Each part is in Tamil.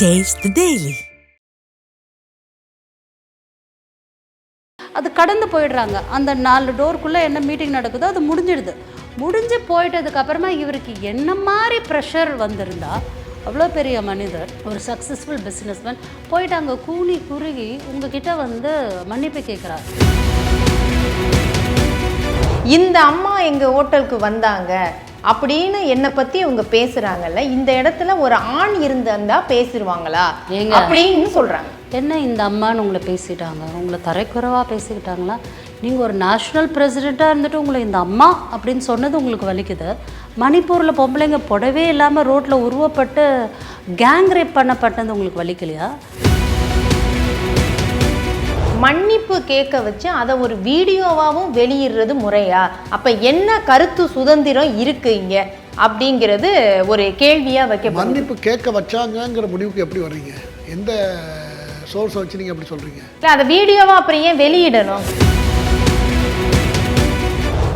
டேஸ்ட் the அது கடந்து போயிடுறாங்க. அந்த நாலு டோருக்குள்ளே என்ன மீட்டிங் நடக்குதோ அது முடிஞ்சிடுது. முடிஞ்சு போயிட்டதுக்கப்புறமா இவருக்கு என்ன மாதிரி ப்ரெஷர் வந்திருந்தா அவ்வளோ பெரிய மனிதர் ஒரு சக்ஸஸ்ஃபுல் பிஸ்னஸ்மேன் போயிட்டு அங்கே கூனி குறுகி உங்ககிட்ட வந்து மன்னிப்பு கேட்குறாரு இந்த அம்மா எங்க ஹோட்டலுக்கு வந்தாங்க அப்படின்னு என்னை பத்தி இவங்க பேசுறாங்கல்ல இந்த இடத்துல ஒரு ஆண் இருந்திருந்தா பேசிடுவாங்களா? அப்படின்னு சொல்றாங்க. என்ன இந்த அம்மான்னு உங்களை பேசிட்டாங்க? உங்களை தரைக்குறைவாக பேசிக்கிட்டாங்களா? நீங்கள் ஒரு நேஷ்னல் பிரசிடெண்ட்டாக இருந்துட்டு உங்களை இந்த அம்மா அப்படின்னு சொன்னது உங்களுக்கு வலிக்குது. மணிப்பூரில் பொம்பளைங்க புடவே இல்லாமல் ரோட்டில் உருவப்பட்டு கேங் ரேப் பண்ணப்பட்டது உங்களுக்கு வலிக்கலையா? மன்னிப்பு கேட்க வச்சு அதை ஒரு வீடியோவாவும் வெளியிடுறது முறையா? அப்ப என்ன கருத்து சுதந்திரம் இருக்கு இங்க? அப்படிங்கிறது ஒரு கேள்வியா வைக்கப்படுது மன்னிப்பு கேட்க வச்சாங்கங்கிற முடிவுக்கு எப்படி வர்றீங்க? எந்த சோர்ஸை வச்சு நீங்கள் அப்படி சொல்கிறீங்க இல்ல, அதை வீடியோவா அப்புறம் ஏன் வெளியிடணும்?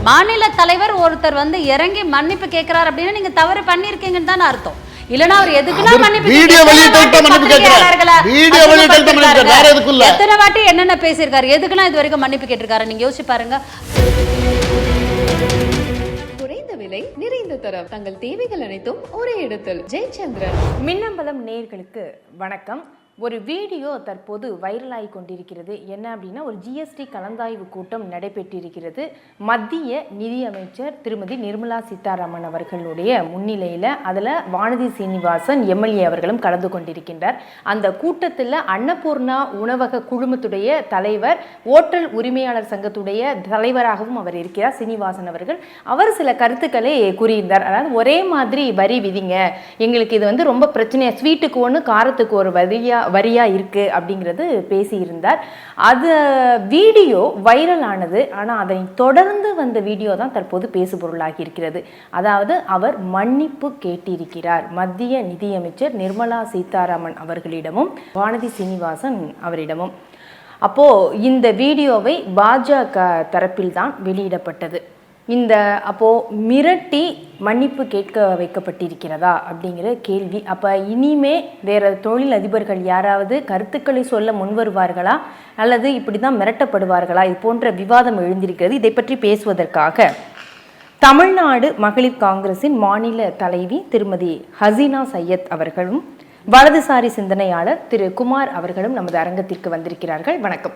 மாநில தலைவர் ஒருத்தர் வந்து இறங்கி மன்னிப்பு கேட்குறாரு அப்படின்னா நீங்கள் தவறு பண்ணியிருக்கீங்கன்னு தானே அர்த்தம். இல்லைன்னா அவர் எதுக்குன்னா அவர் மன்னிப்பு வீடியோ வெளியிட்டு மன்னிப்பு வீடியோ வெளியிட்டு மன்னிப்பு. வேற. எத்தனை வாட்டி என்னென்ன பேசியிருக்காரு? எதுக்குலாம் இது வரைக்கும் மன்னிப்பு கேட்டிருக்காரு? நீங்க யோசிச்சு பாருங்க. குறைந்த விலை நிறைந்த தரம். தங்கள் தேவைகள் அனைத்தும் ஒரே இடத்தில். ஜெயச்சந்திரன். மின்னம்பலம் நேயர்களுக்கு வணக்கம். ஒரு வீடியோ தற்போது வைரலாகி கொண்டிருக்கிறது. என்ன அப்படின்னா ஒரு ஜிஎஸ்டி கலந்தாய்வு கூட்டம் நடைபெற்றிருக்கிறது. மத்திய நிதியமைச்சர் திருமதி நிர்மலா சீதாராமன் அவர்களுடைய முன்னிலையில் அதில் வானதி சீனிவாசன் எம்எல்ஏ அவர்களும் கலந்து கொண்டிருக்கின்றார். அந்த கூட்டத்தில் அன்னபூர்ணா உணவக குழுமத்துடைய தலைவர் ஓட்டல் உரிமையாளர் சங்கத்துடைய தலைவராகவும் அவர் இருக்கிறார் சீனிவாசன் அவர்கள். அவர் சில கருத்துக்களை கூறியிருந்தார். அதாவது ஒரே மாதிரி வரி விதிங்க. எங்களுக்கு இது வந்து ரொம்ப பிரச்சனையாக ஸ்வீட்டுக்கு ஒன்று காரத்துக்கு ஒரு வரியாக வரியாக இருக்கு அப்படிங்கிறது பேசியிருந்தார். அது வீடியோ வைரல் ஆனது. ஆனால் அதை தொடர்ந்து வந்த வீடியோ தான் தற்போது பேசுபொருளாகி இருக்கிறது. அதாவது அவர் மன்னிப்பு கேட்டிருக்கிறார். மத்திய நிதியமைச்சர் நிர்மலா சீதாராமன் அவர்களிடமும் வானதி சீனிவாசன் அவரிடமும். அப்போ இந்த வீடியோவை பாஜக தரப்பில் தான் வெளியிடப்பட்டது. இந்த அப்போது மிரட்டி மன்னிப்பு கேட்க வைக்கப்பட்டிருக்கிறதா அப்படிங்கிற கேள்வி. அப்போ இனிமே வேறு தொழில் அதிபர்கள் யாராவது கருத்துக்களை சொல்ல முன்வருவார்களா? அல்லது இப்படி தான் மிரட்டப்படுவார்களா? இது போன்ற விவாதம் எழுந்திருக்கிறது. இதை பற்றி பேசுவதற்காக தமிழ்நாடு மகளிர் காங்கிரசின் மாநில தலைவி திருமதி ஹசீனா சையத் அவர்களும் வலதுசாரி சிந்தனையாளர் திரு குமார் அவர்களும் நமது அரங்கத்திற்கு வந்திருக்கிறார்கள். வணக்கம்.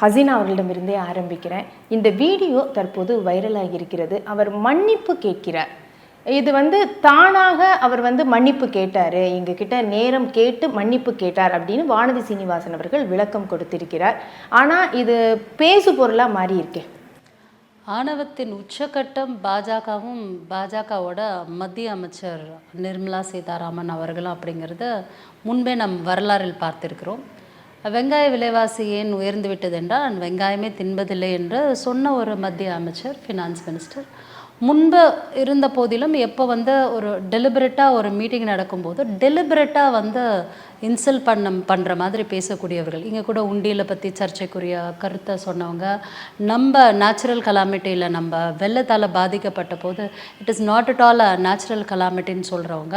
ஹசீனா அவர்களிடமிருந்தே ஆரம்பிக்கிறேன். இந்த வீடியோ தற்போது வைரலாகி இருக்கிறது. அவர் மன்னிப்பு கேட்கிறார். இது வந்து தானாக அவர் வந்து மன்னிப்பு கேட்டார். எங்ககிட்ட நேரம் கேட்டு மன்னிப்பு கேட்டார் அப்படின்னு வானதி சீனிவாசன் அவர்கள் விளக்கம் கொடுத்திருக்கிறார். ஆனால் இது பேசு பொருளாக மாறி ஆணவத்தின் உச்சகட்டம் பாஜகவும் பாஜகவோட மத்திய அமைச்சர் நிர்மலா சீதாராமன் அவர்களும் அப்படிங்கிறத முன்பே நம் வரலாறில் பார்த்திருக்கிறோம். வெங்காய விலைவாசி ஏன் உயர்ந்து விட்டது என்றால் வெங்காயமே தின்பதில்லை என்று சொன்ன ஒரு மத்திய அமைச்சர் ஃபினான்ஸ் மினிஸ்டர் முன்பு இருந்த போதிலும் எப்போ வந்து ஒரு டெலிபரேட்டாக ஒரு மீட்டிங் நடக்கும்போது டெலிபரேட்டாக வந்து இன்சல்ட் பண்ண பண்ணுற மாதிரி பேசக்கூடியவர்கள். இங்கே கூட உண்டியலை பற்றி சர்ச்சைக்குரிய கருத்தை சொன்னவங்க நம்ம நேச்சுரல் கலாமிட்டியில் நம்ம வெள்ளத்தால் பாதிக்கப்பட்ட போது it is not at all a natural கலாமிட்டின்னு சொல்கிறவங்க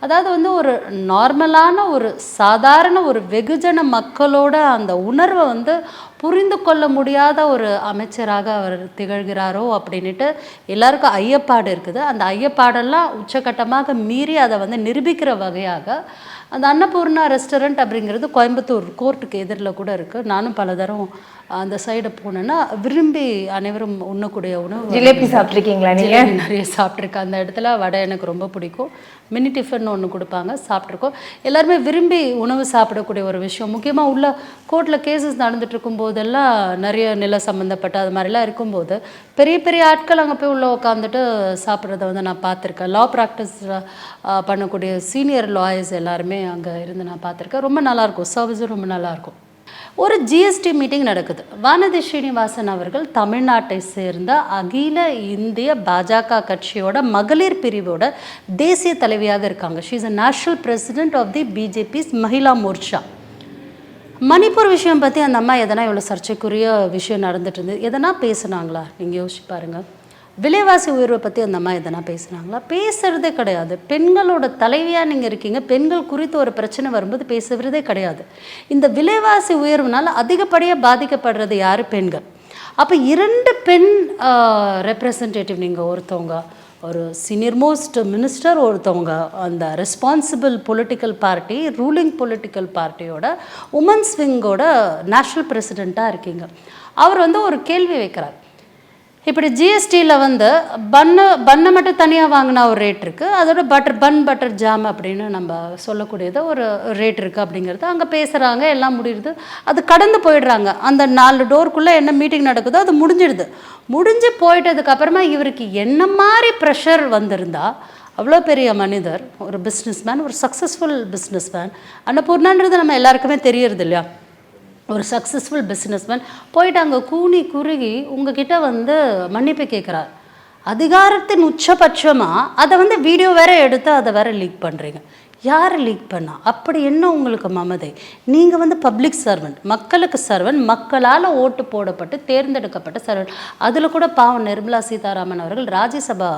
அதாவது வந்து ஒரு நார்மலான ஒரு சாதாரண ஒரு வெகுஜன மக்களோட அந்த உணர்வை வந்து புரிந்து கொள்ள முடியாத ஒரு அமைச்சராக அவர் திகழ்கிறாரோ அப்படின்ட்டு எல்லாருக்கும் ஐயப்பாடு இருக்குது. அந்த ஐயப்பாடெல்லாம் உச்சக்கட்டமாக மீறி அதை வந்து நிரூபிக்கிற வகையாக அந்த அன்னபூர்ணா ரெஸ்டாரண்ட் அப்படிங்கிறது கோயம்புத்தூர் கோர்ட்டுக்கு எதிரில் கூட இருக்குது நானும் பல தரம் அந்த சைடு போனேன்னா விரும்பி அனைவரும் உண்ணக்கூடிய உணவு ஜிலேபி சாப்பிட்ருக்கீங்களா ஜிலேபி நிறைய சாப்பிட்ருக்கேன் அந்த இடத்துல வடை எனக்கு ரொம்ப பிடிக்கும். மினி டிஃபன் ஒன்று கொடுப்பாங்க சாப்பிட்ருக்கோம் எல்லாருமே விரும்பி உணவு சாப்பிடக்கூடிய ஒரு விஷயம். முக்கியமாக உள்ள கோர்ட்டில் கேசஸ் நடந்துட்டு இருக்கும் போதெல்லாம் நிறைய நில சம்மந்தப்பட்ட அது மாதிரிலாம் இருக்கும்போது பெரிய பெரிய ஆட்கள் அங்கே போய் உள்ளே உட்காந்துட்டு சாப்பிட்றத வந்து நான் பார்த்துருக்கேன். லா ப்ராக்டிஸ் பண்ணக்கூடிய சீனியர் லாயர்ஸ் எல்லாருமே அங்கே இருந்து நான் பார்த்துருக்கேன். ரொம்ப நல்லாயிருக்கும் சர்வீஸும் ரொம்ப நல்லாயிருக்கும் ஒரு ஜிஎஸ்டி மீட்டிங் நடக்குது. வானதி ஸ்ரீனிவாசன் அவர்கள் தமிழ்நாட்டை சேர்ந்த அகில இந்திய பாஜக கட்சியோட மகளிர் பிரிவோட தேசிய தலைவியாக இருக்காங்க. She is a national president of the BJP's Mahila Morcha Manipur விஷயம் பற்றி அந்த அம்மா எதனா இவ்வளோ சர்ச்சைக்குரிய விஷயம் நடந்துட்டு இருந்தது? எதனா பேசுனாங்களா? நீங்கள் யோசிச்சு பாருங்கள் விலைவாசி உயர்வை பற்றி அந்த அம்மா எதனா பேசுகிறாங்களா பேசுகிறதே கிடையாது. பெண்களோட தலைவியாக நீங்கள் இருக்கீங்க. பெண்கள் குறித்து ஒரு பிரச்சனை வரும்போது பேசுகிறதே கிடையாது. இந்த விலைவாசி உயர்வுனால அதிகப்படியாக பாதிக்கப்படுறது யார்? பெண்கள். அப்போ இரண்டு பெண் ரெப்ரசன்டேட்டிவ் நீங்கள் ஒருத்தவங்க ஒரு சீனியர் மோஸ்ட் மினிஸ்டர் ஒருத்தவங்க அந்த responsible political party ruling political பார்ட்டியோட women's விங்கோட நேஷ்னல் பிரசிடெண்ட்டாக இருக்கீங்க. அவர் வந்து ஒரு கேள்வி வைக்கிறார். இப்படி ஜிஎஸ்டியில் வந்து பன்னு பன்னை மட்டும் தனியாக வாங்கினா ஒரு ரேட் இருக்குது அதோட பட்டர் பன் பட்டர் ஜாம் அப்படின்னு நம்ம சொல்லக்கூடியது ஒரு ரேட் இருக்குது அப்படிங்கிறது. அங்கே பேசுகிறாங்க எல்லாம் முடியுது. அது கடந்து போயிடுறாங்க. அந்த நாலு டோருக்குள்ளே என்ன மீட்டிங் நடக்குதோ அது முடிஞ்சிடுது. முடிஞ்சு போயிட்டதுக்கப்புறமா இவருக்கு என்ன மாதிரி ப்ரெஷர் வந்திருந்தா அவ்வளோ பெரிய மனிதர் ஒரு பிஸ்னஸ்மேன் ஒரு சக்ஸஸ்ஃபுல் பிஸ்னஸ்மேன் அன்னபூர்ணான்றது நம்ம எல்லாருக்குமே தெரியறது இல்லையா ஒரு சக்ஸஸ்ஃபுல் பிஸ்னஸ்மேன் போயிட்டு அங்கே கூனி குறுகி உங்ககிட்ட வந்து மன்னிப்பு கேட்குறார் அதிகாரத்தின் உச்சபட்சமாக அதை வந்து வீடியோ வேற எடுத்து அதை வேற லீக் பண்ணுறீங்க யார் லீக் பண்ணா? அப்படி என்ன உங்களுக்கு மமதை? நீங்கள் வந்து பப்ளிக் சர்வெண்ட் மக்களுக்கு சர்வெண்ட் மக்களால் ஓட்டு போடப்பட்டு தேர்ந்தெடுக்கப்பட்ட சர்வெண்ட் அதில் கூட பாவம் நிர்மலா சீதாராமன் அவர்கள் ராஜ்யசபா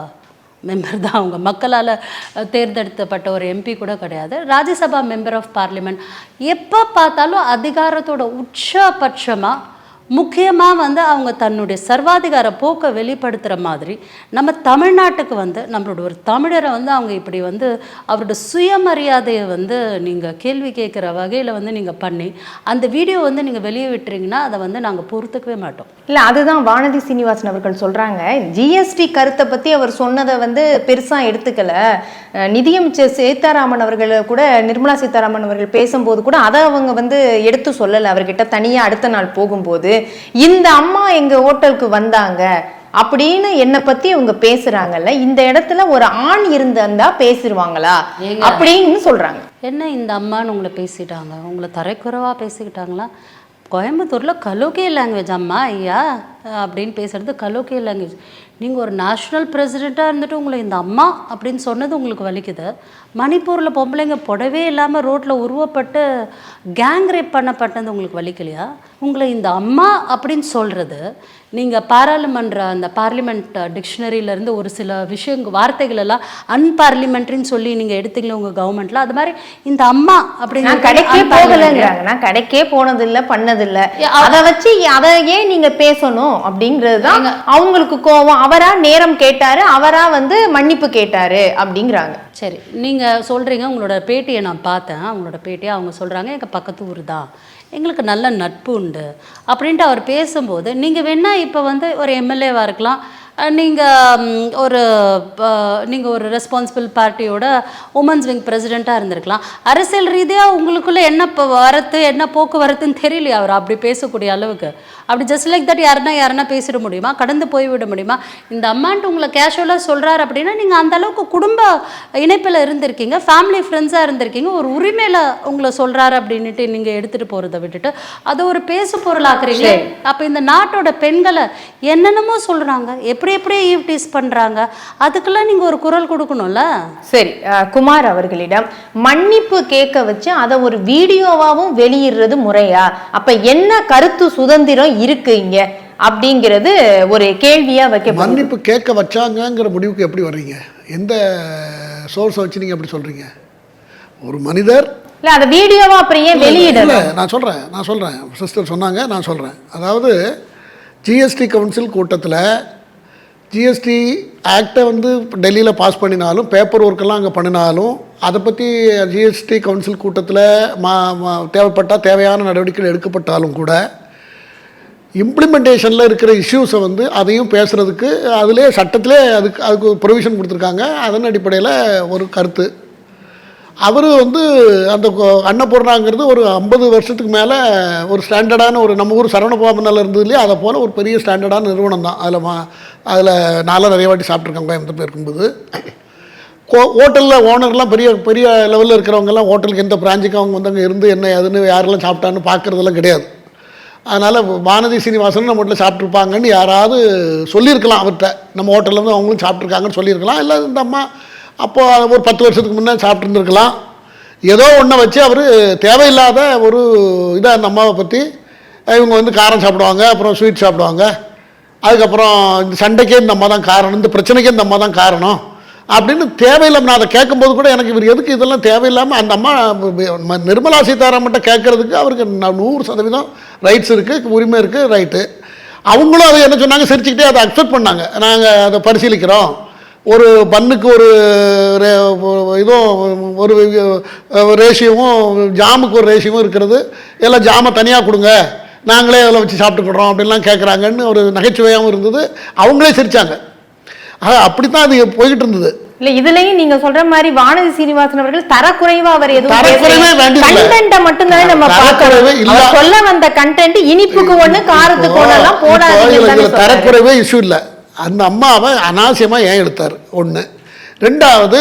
மெம்பர் தான் அவங்க. மக்களால் தேர்ந்தெடுக்கப்பட்ட ஒரு எம்பி கூட கிடையாது. ராஜ்யசபா மெம்பர் ஆஃப் பார்லிமெண்ட் எப்போ பார்த்தாலும் அதிகாரத்தோட உச்சபட்சமாக முக்கியமாக வந்து அவங்க தன்னுடைய சர்வாதிகார போக்கை வெளிப்படுத்துகிற மாதிரி நம்ம தமிழ்நாட்டுக்கு வந்து நம்மளோட ஒரு தமிழரை வந்து அவங்க இப்படி வந்து அவரோட சுயமரியாதையை வந்து நீங்கள் கேள்வி கேட்குற வகையில் வந்து நீங்கள் பண்ணி அந்த வீடியோ வந்து நீங்கள் வெளியே விட்டுறீங்கன்னா அதை வந்து நாங்கள் பொறுத்துக்கவே மாட்டோம். இல்லை அதுதான் வானதி சீனிவாசன் அவர்கள் சொல்கிறாங்க ஜிஎஸ்டி கருத்தை பற்றி அவர் சொன்னதை வந்து பெருசாக எடுத்துக்கல. நிதியமைச்சர் சீதாராமன் அவர்கள் கூட நிர்மலா சீதாராமன் அவர்கள் பேசும்போது கூட அதை அவங்க வந்து எடுத்து சொல்லலை. அவர்கிட்ட தனியாக அடுத்த நாள் போகும்போது இந்த அம்மா எங்க ஹோட்டலுக்கு வந்தாங்க அப்படின்னு என்னை பத்தி இவங்க பேசுறாங்கல்ல இந்த இடத்துல ஒரு ஆண் இருந்திருந்தா பேசிருவாங்களா ஏங்க? அப்படின்னு சொல்றாங்க. என்ன இந்த அம்மான்னு உங்களை பேசிட்டாங்க? உங்களை தரைக்குறைவாக பேசிக்கிட்டாங்களா? கோயம்புத்தூரில் கலோக்கிய லாங்குவேஜ் அம்மா ஐயா அப்படின்னு பேசுறது கலோக்கிய லாங்குவேஜ் நீங்கள் ஒரு நேஷ்னல் பிரசிடெண்ட்டாக இருந்துட்டு உங்களை இந்த அம்மா அப்படின்னு சொன்னது உங்களுக்கு வலிக்குது. மணிப்பூரில் பொம்பளைங்க புடவே இல்லாமல் ரோட்டில் உருவப்பட்டு கேங் ரேப் பண்ணப்பட்டது உங்களுக்கு வலிக்கலையா? உங்களை இந்த அம்மா அப்படின்னு சொல்கிறது நீங்கள் பாராளுமன்ற அந்த பார்லிமெண்ட் டிக்ஷனரியிலேருந்து ஒரு சில விஷயங்க வார்த்தைகள் எல்லாம் அன்பார்லிமெண்ட்ரின்னு சொல்லி நீங்கள் எடுத்தீங்களா உங்கள் கவர்மெண்ட்டில் அது மாதிரி இந்த அம்மா நான் கடைக்கே அப்படின்னு போகலங்கிறாங்க. நான் கடைக்கே போனது இல்ல பண்ணது இல்ல அத வச்சு அத ஏன் நீங்க பேசணும் அப்படிங்கறதுதான் அவங்களுக்கு கோவம். அவரா நேரம் கேட்டாரு அவரா வந்து மன்னிப்பு கேட்டாரு அப்படிங்கிறாங்க. சரி நீங்கள் சொல்கிறீங்க உங்களோட பேட்டியை நான் பார்த்தேன். அவங்களோட பேட்டியை அவங்க சொல்கிறாங்க எங்கள் பக்கத்து ஊர் தான். எங்களுக்கு நல்ல நட்பு உண்டு. அப்படின்ட்டு அவர் பேசும்போது நீங்கள் வேணால் இப்போ வந்து ஒரு எம்எல்ஏவாக இருக்கலாம். நீங்கள் ஒரு நீங்கள் ஒரு ரெஸ்பான்சிபிள் பார்ட்டியோட உமன்ஸ் விங் பிரசிடெண்ட்டாக இருந்திருக்கலாம். அரசியல் ரீதியாக உங்களுக்குள்ளே என்ன இப்போ வரத்து என்ன போக்குவரத்துன்னு தெரியலையா அவர்? அப்படி பேசக்கூடிய அளவுக்கு. அப்படி ஜஸ்ட் லைக் தட் யாருன்னா யாருன்னா பேசிட முடியுமா? கடந்து போய்விட முடியுமா? இந்த அம்மான்ட்டு உங்களை கேஷுவலாக சொல்கிறாரு அப்படின்னா நீங்கள் அந்த அளவுக்கு குடும்ப இணைப்பில் இருந்திருக்கீங்க ஃபேமிலி ஃப்ரெண்ட்ஸாக இருந்திருக்கீங்க ஒரு உரிமையில் உங்களை சொல்கிறாரு அப்படின்ட்டு நீங்கள் எடுத்துகிட்டு போகிறத விட்டுட்டு அதை ஒரு பேசு பொருளாக்குறீங்க அப்போ இந்த நாட்டோட பெண்களை என்னென்னமோ சொல்கிறாங்க எப்படி எப்படி ஈவ் டீஸ் பண்ணுறாங்க அதுக்கெல்லாம் நீங்கள் ஒரு குரல் கொடுக்கணும்ல? சரி குமார் அவர்களிடம் மன்னிப்பு கேட்க வச்சு அதை ஒரு வீடியோவாவும் வெளியிடுறது முறையா? அப்ப என்ன கருத்து சுதந்திரம் இருக்கு இங்க? அப்படிங்கிறது ஒரு கேள்வியா வைக்க மன்னிப்பு கேட்க வச்சாங்கங்கிற முடிவுக்கு எப்படி வர்றீங்க? எந்த சோர்ஸை வச்சு நீங்கள் அப்படி சொல்கிறீங்க ஒரு மனிதர் இல்ல அதை வீடியோவா அப்புறம் ஏன் வெளியிடணும்? இல்லை நான் சொல்கிறேன் நான் சொல்கிறேன் சிஸ்டர் சொன்னாங்க நான் சொல்கிறேன் அதாவது ஜிஎஸ்டி கவுன்சில் கூட்டத்தில் ஜிஎஸ்டி ஆக்டை வந்து டெல்லியில் பாஸ் பண்ணினாலும் பேப்பர் ஒர்க்கெல்லாம் அங்கே பண்ணினாலும் அதை பற்றி ஜிஎஸ்டி கவுன்சில் கூட்டத்தில் மா தேவைப்பட்டால் தேவையான நடவடிக்கைகள் எடுக்கப்பட்டாலும் கூட இம்ப்ளிமெண்டேஷனில் இருக்கிற இஷ்யூஸை வந்து அதையும் பேசுகிறதுக்கு அதிலே சட்டத்திலே அதுக்கு அதுக்கு ப்ரொவிஷன் கொடுத்துருக்காங்க. அதன் அடிப்படையில் ஒரு கருத்து. அவர் வந்து அந்த அன்னபூர்ணாங்கிறது ஒரு ஐம்பது வருஷத்துக்கு மேலே ஒரு ஸ்டாண்டர்டான ஒரு நம்ம ஊர் சரவணபவனில் இருந்தது இல்லையா? அதை போல் ஒரு பெரிய ஸ்டாண்டர்டான நிறுவனம் தான். அதில் மா அதில் நான்லாம் நிறைய வாட்டி சாப்பிட்ருக்கேன் கோயம்புத்தூர் இருக்கும்போது. கோ ஹோட்டலில் ஓனர்லாம் பெரிய பெரிய லெவலில் இருக்கிறவங்கெல்லாம் ஹோட்டலுக்கு எந்த பிரான்ச்சுக்கு அவங்க வந்து அங்கே இருந்து என்ன ஏதுன்னு யாரெல்லாம் சாப்பிட்டான்னு பார்க்குறதெல்லாம் கிடையாது. அதனால் வானதி சீனிவாசன் நம்ம வீட்டில் சாப்பிட்ருப்பாங்கன்னு யாராவது சொல்லியிருக்கலாம் அவர்கிட்ட. நம்ம ஹோட்டலில் வந்து அவங்களும் சாப்பிட்ருக்காங்கன்னு சொல்லியிருக்கலாம். இல்லை இந்த அம்மா அப்போது ஒரு பத்து வருஷத்துக்கு முன்னே சாப்பிட்ருந்துருக்கலாம் ஏதோ ஒன்றை வச்சு அவர் தேவையில்லாத ஒரு இதாக அந்த அம்மாவை பற்றி இவங்க வந்து காரம் சாப்பிடுவாங்க அப்புறம் ஸ்வீட் சாப்பிடுவாங்க. அதுக்கப்புறம் இந்த சண்டைக்கே இந்த அம்மா தான் காரணம் இந்த பிரச்சனைக்கே இந்த அம்மா தான் காரணம். அப்படின்னு தேவையில்லாமல் நான் அதை கேட்கும்போது கூட எனக்கு இவர் எதுக்கு இதெல்லாம் தேவையில்லாமல் அந்த அம்மா நிர்மலா சீதாராமன்ட்ட கேட்கறதுக்கு அவருக்கு நூறு சதவீதம் ரைட்ஸ் இருக்குது உரிமை இருக்குது ரைட்டு அவங்களும் அதை என்ன சொன்னாங்க சிரிச்சுக்கிட்டே அதை அக்செப்ட் பண்ணாங்க. நாங்கள் அதை பரிசீலிக்கிறோம். ஒரு பண்ணுக்கு ஒரு இதுவும் ஒரு ரேஷியோவும் ஜாமுக்கு ஒரு ரேஷியோவும் இருக்கிறது. எல்லாம் ஜாமை தனியாக கொடுங்க. நாங்களே அதில் வச்சு சாப்பிட்டுக்கிறோம் அப்படின்லாம் கேட்குறாங்கன்னு ஒரு நகைச்சுவையாகவும் இருந்தது. அவங்களே சிரித்தாங்க ஆக அப்படி தான் அது போய்கிட்டு இருந்தது. இல்ல இதுலயும் நீங்க சொல்ற மாதிரி வானதி சீனிவாசன் அவர்கள் தரக்குறைவா அவர் எதுவும். கண்டென்ட்ட மட்டும்தானே நம்ம தரக்குறைவே பார்க்கணும் சொல்ல வந்த கண்டென்ட் இனிப்புக்கு ஒண்ணு காரத்துக்கு ஒண்ணு எல்லாம் தானே சொல்றாரு. தரக்குறைவே இஷ்யூ இல்லை. அந்த அம்மாவை அனாவசியமாக ஏன் எடுத்தார்? ஒன்று ரெண்டாவது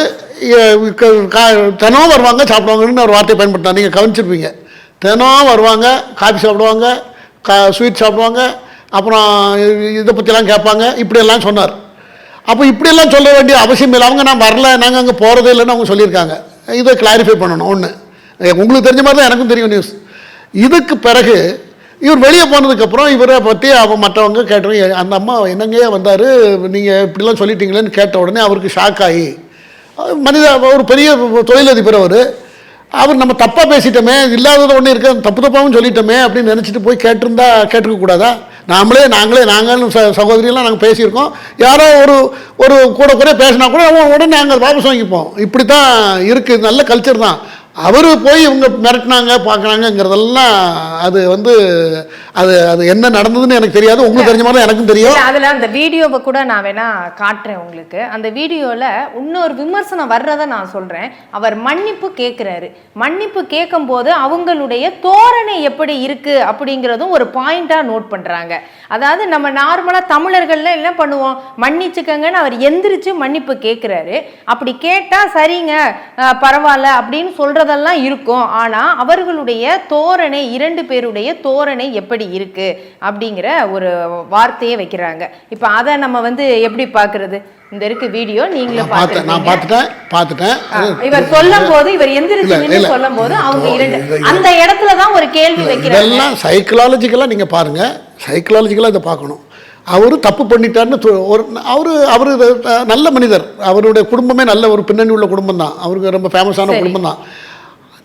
கா- தினம் வருவாங்க சாப்பிடுவாங்கன்னு ஒரு வார்த்தையை பயன்படுத்தா நீங்கள் கவனிச்சிருப்பீங்க. தினம் வருவாங்க காஃபி சாப்பிடுவாங்க கா ஸ்வீட் சாப்பிடுவாங்க அப்புறம் இதை பற்றிலாம் கேட்பாங்க இப்படியெல்லாம் சொன்னார். அப்போ இப்படியெல்லாம் சொல்ல வேண்டிய அவசியம் இல்லை. அவங்க நான் வரல நாங்கள் அங்கே போகிறதே இல்லைன்னு அவங்க சொல்லியிருக்காங்க. இதை கிளாரிஃபை பண்ணணும். ஒன்று உங்களுக்கு தெரிஞ்ச மாதிரி தான் எனக்கும் தெரியும் நியூஸ் இதுக்கு பிறகு இவர் வெளியே போனதுக்கப்புறம் இவரை பற்றி அவன் மற்றவங்க கேட்டவங்க அந்த அம்மா என்னங்கயே வந்தார்? நீங்கள் இப்படிலாம் சொல்லிட்டீங்களேன்னு கேட்ட உடனே அவருக்கு ஷாக் ஆகி. மனித ஒரு பெரிய தொழிலதிபர் அவர். அவர் நம்ம தப்பாக பேசிட்டோமே இல்லாதது ஒன்று இருக்க தப்பு தப்பாகவும் சொல்லிட்டோமே அப்படின்னு நினச்சிட்டு போய் கேட்டிருந்தா கேட்டுக்கக்கூடாதா கூடாதா? நாமளே நாங்களே நாங்களும் ச சகோதரியெல்லாம் நாங்கள் பேசியிருக்கோம். யாரோ ஒரு ஒரு கூட குறைய பேசினா கூட அவன் உடனே நாங்கள் வாபஸ் வாங்கிப்போம். இப்படி தான் இருக்குது நல்ல கல்ச்சர் தான். அவர் போய் இவங்க மிரட்டினாங்க பார்க்குறாங்கங்கிறதெல்லாம் அது வந்து அது அது என்ன நடந்ததுன்னு எனக்கு தெரியாது. உங்களுக்கு தெரிஞ்ச மாதிரி எனக்கும் தெரியும். அதில் அந்த வீடியோவை கூட நான் வேணா காட்டுறேன் உங்களுக்கு. அந்த வீடியோவில் இன்னொரு விமர்சனம் வர்றதை நான் சொல்கிறேன் அவர் மன்னிப்பு கேட்குறாரு மன்னிப்பு கேட்கும்போது அவங்களுடைய தோரணை எப்படி இருக்கு அப்படிங்கிறதும் ஒரு பாயிண்ட்டாக நோட் பண்ணுறாங்க அதாவது நம்ம நார்மலாக தமிழர்கள்லாம் என்ன பண்ணுவோம்? மன்னிச்சுக்கங்கன்னு அவர் எந்திரிச்சு மன்னிப்பு கேட்குறாரு அப்படி கேட்டால் சரிங்க பரவாயில்ல அப்படின்னு சொல்கிற சொல்றதெல்லாம் இருக்கும். ஆனா அவர்களுடைய தோரணை இரண்டு பேருடைய தோரணை எப்படி இருக்கு? அப்படிங்கிற ஒரு வார்த்தையை வைக்கிறாங்க. இப்ப அதை நம்ம வந்து எப்படி பாக்குறது இந்த இருக்கு வீடியோ நீங்களும் நான். பார்த்துட்டேன் பார்த்துட்டேன். இவர் சொல்லும் போது இவர் எந்திரிச்சு. சொல்லும் போது அவங்க இரண்டு அந்த இடத்துல தான் ஒரு கேள்வி வைக்கிறாங்க. இதெல்லாம் சைக்கலாலஜிக்கலாக நீங்கள் பாருங்கள் சைக்கலாலஜிக்கலாக இதை பார்க்கணும். அவர் தப்பு பண்ணிட்டாருன்னு ஒரு அவர் அவர் நல்ல மனிதர். அவருடைய குடும்பமே நல்ல ஒரு பின்னணி உள்ள குடும்பம் தான் அவருக்கு ரொம்ப ஃபேமஸான. குடும்பம் தான்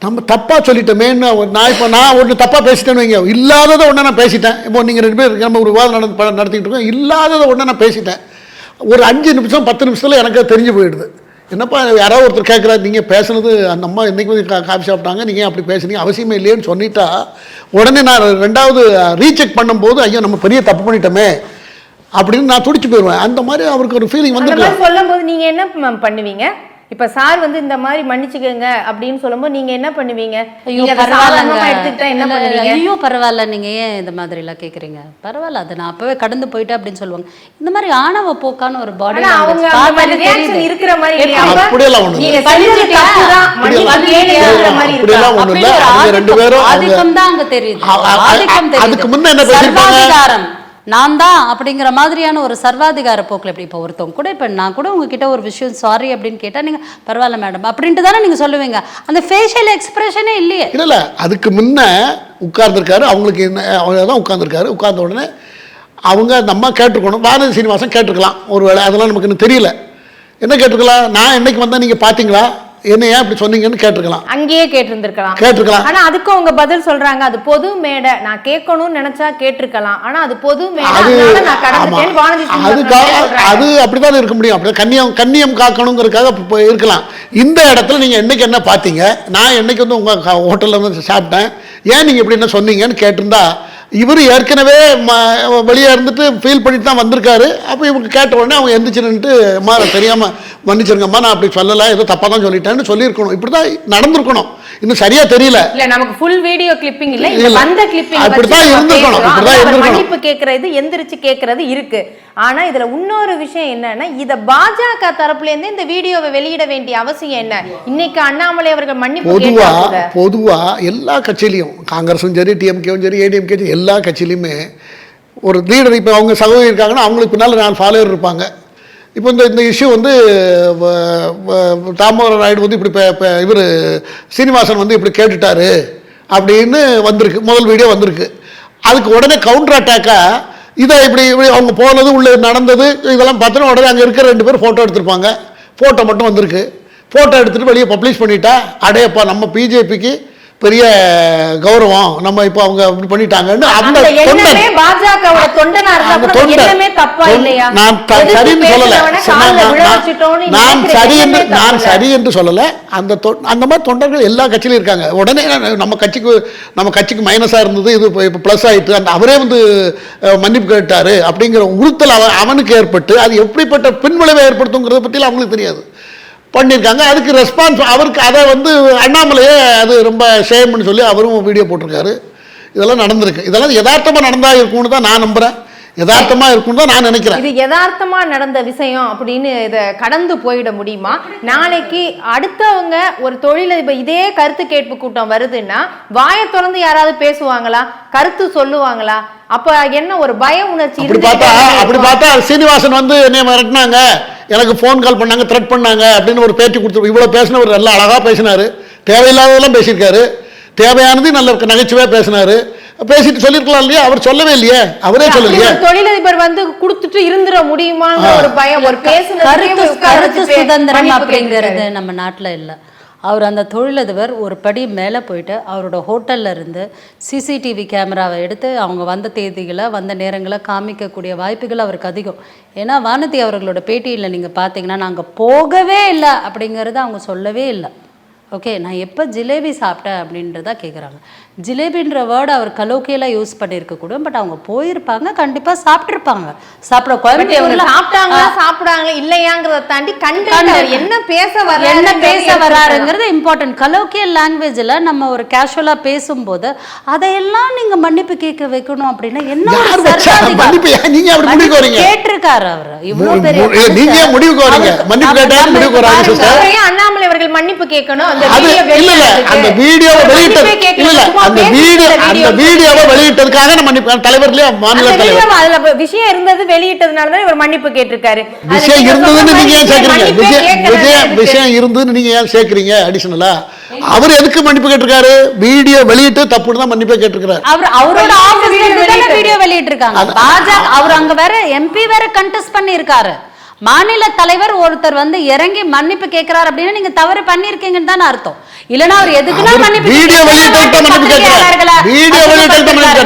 நம்ம தப்பாக சொல்லிட்டோமேன்னு நான் இப்போ நான் ஒன்று தப்பாக பேசிட்டேன்னு வைங்க. இல்லாததை ஒன்று நான் பேசிட்டேன். இப்போ நீங்கள் ரெண்டு பேர் நம்ம ஒரு விவாதம் நடந்து நடத்திட்டு இருக்கோம். இல்லாததை ஒன்று நான் பேசிட்டேன். ஒரு அஞ்சு நிமிஷம் பத்து நிமிஷத்தில் எனக்கு தெரிஞ்சு போயிடுது. என்னப்பா யாராவது ஒருத்தர் கேட்குறாரு நீங்கள் பேசுனது அந்த அம்மா இன்னைக்கு வந்து கா காஃபி சாப்பிட்டாங்க நீங்கள் அப்படி பேசுனீங்க? அவசியமே இல்லையேன்னு சொல்லிட்டா உடனே நான் ரெண்டாவது ரீசெக் பண்ணும்போது ஐயோ நம்ம பெரிய தப்பு பண்ணிட்டோமே அப்படின்னு நான் துடிச்சு போயிடுவேன். அந்த மாதிரி அவருக்கு ஒரு ஃபீலிங் அந்த வந்துருக்கு மாதிரி சொல்லும் போது நீங்க என்ன பண்ணுவீங்க? இப்ப சார் வந்து இந்த மாதிரி மன்னிச்சுக்கங்க அப்படின்னு சொல்லும்போது நீங்க என்ன பண்ணுவீங்க? ஐயோ எடுத்துக்கிட்டா என்ன பண்ணுவீங்க? ஐயோ பரவாயில்ல. நீங்க ஏன் இந்த மாதிரி எல்லாம் கேக்குறீங்க? பரவாயில்ல அது நான் அப்பவே கடந்து போயிட்டேன் அப்படின்னு சொல்லுவாங்க. இந்த மாதிரி ஆணவ போக்கான ஒரு பாடி இருக்கிற மாதிரி ஆதிக்கம் தான் அங்க தெரியுது. ஆதிக்கம் தெரியுது. நான் தான் அப்படிங்கிற மாதிரியான ஒரு சர்வாதிகார போக்கில் இப்படி இப்போ ஒருத்தவங்க கூட இப்போ நான் கூட உங்ககிட்ட ஒரு விஷயம் சாரி அப்படின்னு கேட்டால் நீங்கள் பரவாயில்ல மேடம் அப்படின்ட்டு தானே நீங்கள் சொல்லுவீங்க. அந்த ஃபேஷியல் எக்ஸ்பிரஷனே இல்லையே. இல்லை இல்லை அதுக்கு முன்ன உட்கார்ந்துருக்காரு அவங்களுக்கு என்ன அவங்க தான் உட்கார்ந்துருக்காரு. உட்கார்ந்த உடனே அவங்க அந்த அம்மா கேட்டிருக்கணும் பாரதி சீனிவாசன் கேட்டிருக்கலாம் ஒருவேளை அதெல்லாம் நமக்கு இன்னும் தெரியல. என்ன கேட்டிருக்கலாம் நான் என்னைக்கு வந்தால் நீங்கள் பார்த்தீங்களா என்ன ஏன் இப்படி சொன்னீங்கன்னு கேட்டிருக்கலாம். அங்கேயே கேட்டிருந்திருக்கலாம். கேட்டிருக்கலாம். ஆனா அதுக்கு அவங்க பதில் சொல்றாங்க அது பொது மேடை. நான் கேட்கணும்னு நினைச்சா கேட்டிருக்கலாம். ஆனா அது பொது மேடை. அது அப்படிதான் இருக்க முடியும். அப்படி கண்ணியம் கண்ணியம் காக்கணுங்கிறதுக்காக இருக்கலாம். இந்த இடத்துல நீங்க என்னைக்கு என்ன பார்த்தீங்க? நான் என்னைக்கு வந்து உங்க ஹோட்டல்ல வந்து சாப்பிட்டேன். ஏன் நீங்க இப்படி என்ன சொன்னீங்கன்னு கேட்டிருந்தா இவர் ஏற்கனவே வெளியே இருந்துட்டு ஃபீல் பண்ணிட்டு தான் வந்திருக்காரு. அப்போ இவங்க கேட்ட உடனே அவங்க எந்திரிச்சுன்னுட்டு அம்மா நான் தெரியாம மன்னிச்சிருங்கம்மா நான் அப்படி சொல்லலை ஏதோ தப்பாக தான் சொல்லிட்டேன்னு சொல்லியிருக்கணும். இப்படி தான் நடந்திருக்கணும். இன்னும் சரியா தெரியல. இல்ல நமக்கு ஃபுல் வீடியோ கிளிப்பிங் இல்ல. வந்த கிளிப்பிங் அப்படித்தான் இருந்திருக்கணும், இப்படிதான் இருந்திருக்கணும். மன்னிப்பு கேக்குறது எந்திரிச்சு கேக்குறது இருக்கு. ஆனா இதுல இன்னொரு விஷயம் என்னன்னா இத பாஜக தரப்புல இருந்து இந்த வீடியோவை வெளியிட வேண்டிய அவசியம் என்ன? இன்னைக்கு அண்ணாமலை அவர்கள் மன்னிப்பு பொதுவா பொதுவா எல்லா கட்சியிலையும் காங்கிரஸும் சரி டிஎம்கேவும் சரி ஏடிஎம்கே எல்லா கட்சியிலையுமே ஒரு லீடர் இப்போ அவங்க சகோதரி இருக்காங்கன்னா அவங்களுக்கு பின்னால் நாலு ஃபாலோவர் இருப்பாங்க. இப்போ இந்த இந்த இஷ்யூ வந்து வ- வ- தாமோதர நாயுடு வந்து இப்படி இவர் சீனிவாசன் வந்து இப்படி கேட்டுட்டாரு அப்படின்னு வந்திருக்கு. முதல் வீடியோ வந்திருக்கு. அதுக்கு உடனே கவுண்டர் அட்டாக்காக இதை இப்படி இப்படி அவங்க போனது உள்ளே நடந்தது இதெல்லாம் பார்த்தோன்னா உடனே அங்கே இருக்கிற ரெண்டு பேர் ஃபோட்டோ எடுத்திருப்பாங்க. ஃபோட்டோ மட்டும் வந்திருக்கு. ஃபோட்டோ எடுத்துகிட்டு வெளியே பப்ளிஷ் பண்ணிட்டா அடையப்பா நம்ம பிஜேபிக்கு பெரிய கௌரவம். நம்ம இப்போ அவங்க இப்படி பண்ணிட்டாங்கன்னு அந்த நான் எதிர்த்து சரின்னு சொல்லல. சரி, நான் சரி என்று நான் சரி என்று சொல்லல. அந்த அந்த மாதிரி தொண்டர்கள் எல்லா கட்சியிலும் இருக்காங்க. உடனே நம்ம கட்சிக்கு நம்ம கட்சிக்கு மைனஸா இருந்தது. இது இப்போ ப்ளஸ் ஆயிட்டு அந்த அவரே வந்து மன்னிப்பு கேட்டாரு. அப்படிங்கிற உறுத்தல் அவன் அவனுக்கு ஏற்பட்டு அது எப்படிப்பட்ட பின்விளைவை ஏற்படுத்துங்கிறத பற்றிலாம் அவங்களுக்கு தெரியாது. பண்ணியிருக்காங்க அதுக்கு ரெஸ்பான்ஸ் அவருக்கு அதை வந்து அண்ணாமலையே அது ரொம்ப ஷேம்னு சொல்லி அவரும் வீடியோ போட்டிருக்காரு. இதெல்லாம் நடந்திருக்கு. இதெல்லாம் யதார்த்தமாக நடந்தா இருக்கும்னு தான் நான் நம்புகிறேன் யதார்த்தமாக இருக்கும்னு தான் நான் நினைக்கிறேன். இது யதார்த்தமா நடந்த விஷயம் அப்படின்னு இதை கடந்து போயிட முடியுமா? நாளைக்கு அடுத்தவங்க ஒரு தொழிலதிபர் இதே கருத்து கேட்பு கூட்டம் வருதுன்னா வாயை திறந்து யாராவது பேசுவாங்களா? கருத்து சொல்லுவாங்களா? அப்ப என்ன ஒரு பய உணர்ச்சி அப்படி பார்த்தா இருக்கும். அப்படி பார்த்தா சீனிவாசன் வந்து என்னைய மிரட்டினாங்க. எனக்கு ஃபோன் கால் பண்ணாங்க த்ரெட் பண்ணாங்க அப்படின்னு ஒரு பேட்டி கொடுத்து இவ்வளோ பேசினவர் நல்லா அழகாக பேசினாரு. தேவையில்லாததெல்லாம் பேசியிருக்காரு. தேவையானது நல்ல நகைச்சுவையாக பேசினாரு. பேசிட்டு சொல்லியிருக்கலாம் இல்லையா? அவர் சொல்லவே இல்லையே. அவரே சொல்லலையே. தொழிலதிபர் வந்து கொடுத்துட்டு இருந்துட முடியுமாங்கிற ஒரு பயம் ஒரு கருத்து கருத்து சுதந்திரம் அப்படிங்கிறது. நம்ம நாட்டில் இல்லை. அவர் அந்த தொழிலதிபர் ஒரு படி மேலே போயிட்டு அவரோட ஹோட்டல்ல இருந்து சிசிடிவி கேமராவை எடுத்து அவங்க வந்த தேதிகளை வந்த நேரங்களை காமிக்கக்கூடிய வாய்ப்புகள் அவருக்கு அதிகம். ஏன்னா வானதி அவர்களோட பேட்டியில் நீங்கள் பார்த்தீங்கன்னா நாங்கள் போகவே இல்லை அப்படிங்கிறத அவங்க சொல்லவே இல்லை. ஓகே நான் எப்போ ஜிலேபி சாப்பிட்டேன் அப்படின்றதா கேட்குறாங்க ஜிலேபின்ற வேர்டு அவர் கலோக்கியெல்லாம் யூஸ் பண்ணியிருக்க கூடும். பட் அவங்க போயிருப்பாங்க கண்டிப்பாக சாப்பிட்ருப்பாங்க சாப்பிட கோயம்புத்தூர்ல சாப்பிட்டாங்களா சாப்பிடாங்களா இல்லையாங்கிறத தாண்டி கண்டு என்ன பேச வர என்ன பேச வராருங்கிறது இம்பார்ட்டன்ட் கலோக்கியல் லாங்குவேஜில் நம்ம ஒரு கேஷுவலாக பேசும்போது அதையெல்லாம் நீங்க மன்னிப்பு கேட்க வைக்கணும் அப்படின்னா என்ன? கேட்டிருக்காரு அவர். இவ்வளவு மு- பெரிய நீங்க முடிவுக்கு வரீங்க? மன்னிப்பு முடிவுக்கு வராங்க, அண்ணாமலை அவர்கள் மன்னிப்பு கேட்கணும். அந்த வீடியோ வெளியிட்டது இல்ல அந்த வீடியோ அந்த வீடியோ. வீடியோவை வெளியிட்டதுக்காக நம்ம மன்னிப்பு தலைவர்களே மாநில தலைவர். அதுல விஷயம் இருந்தது வெளியிட்டதுனால தான் இவர் மன்னிப்பு கேட்டிருக்காரு. விஷயம் இருந்ததுன்னு நீங்க ஏன் சேர்க்கறீங்க? விஷயம் விஷயம் இருந்ததுன்னு நீங்க ஏன் சேர்க்கறீங்க? அடிஷனலா அவர் எதுக்கு மன்னிப்பு கேட்டிருக்காரு? வீடியோ வெளியிட்டு தப்புன்னு தான் மன்னிப்பே கேட்டிருக்காரு அவர் அவரோட ஆபீஸ்ல. வீடியோ வெளியிட்டிருக்காங்க. பாஜக அவர் அங்க வேற எம்பி வேற கண்டெஸ்ட் பண்ணியிருக்காரு. மாநில தலைவர் ஒருத்தர் வந்து இறங்கி மன்னிப்பு கேட்கிறார் அப்படின்னா நீங்க தவறு பண்ணிருக்கீங்கன்னு தானே அர்த்தம். இல்லனா அவர் எதுக்குன்னா மன்னிப்பு மன்னிப்பு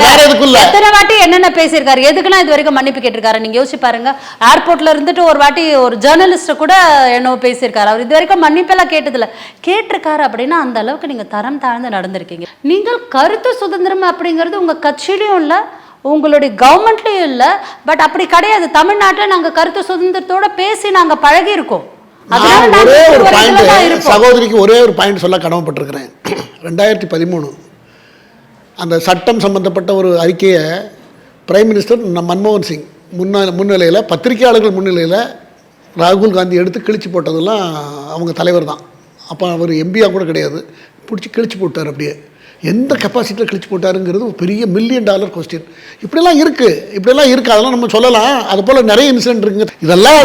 மன்னிப்பு. எத்தனை வாட்டி என்னென்ன பேசியிருக்காரு? எதுக்குன்னா இது வரைக்கும் மன்னிப்பு கேட்டிருக்காரு? நீங்க யோசிச்சு பாருங்க. ஏர்போர்ட்ல இருந்துட்டு ஒரு வாட்டி ஒரு ஜேர்னலிஸ்ட் கூட என்னவோ பேசியிருக்காரு. அவர் இது வரைக்கும் மன்னிப்பெல்லாம் கேட்டதில்ல. கேட்டிருக்காரு அப்படின்னா அந்த அளவுக்கு நீங்க தரம் தாழ்ந்து நடந்திருக்கீங்க. நீங்கள் கருத்து சுதந்திரம் அப்படிங்கிறது உங்க கட்சியிலையும் இல்ல உங்களுடைய கவர்மெண்ட்லயும் இல்ல பட் அப்படி கிடையாது. தமிழ்நாட்டுல நாங்க கருத்து சுதந்திரத்தோட பேசி நாங்க பழகி இருக்கோம் அதனால நான் நாங்க ஒரே ஒரு பாயிண்ட். சகோதரிக்கு ஒரே ஒரு பாயிண்ட் சொல்ல கடமைப்பட்டிருக்கிறேன். ரெண்டாயிரத்தி பதிமூணு. அந்த சட்டம் சம்பந்தப்பட்ட ஒரு அறிக்கையை பிரைம் மினிஸ்டர் மன்மோகன் சிங் முன்ன முன்னிலையில் பத்திரிகையாளர்கள் முன்னிலையில் ராகுல் காந்தி எடுத்து கிழிச்சு போட்டதெல்லாம் அவங்க தலைவர் தான். அப்போ அவர் எம்பியாக கூட கிடையாது. பிடிச்சி கிழிச்சு போட்டார் அப்படியே. எந்த கெப்பாசிட்டியில் கிழிச்சு போட்டாருங்கிறது ஒரு பெரிய மில்லியன் டாலர் கொஸ்டின் இப்படியெல்லாம் இருக்குது இப்படியெல்லாம் இருக்குது அதெல்லாம் நம்ம சொல்லலாம். அது போல் நிறைய இன்சிடென்ட் இருக்குங்க. இதெல்லாம்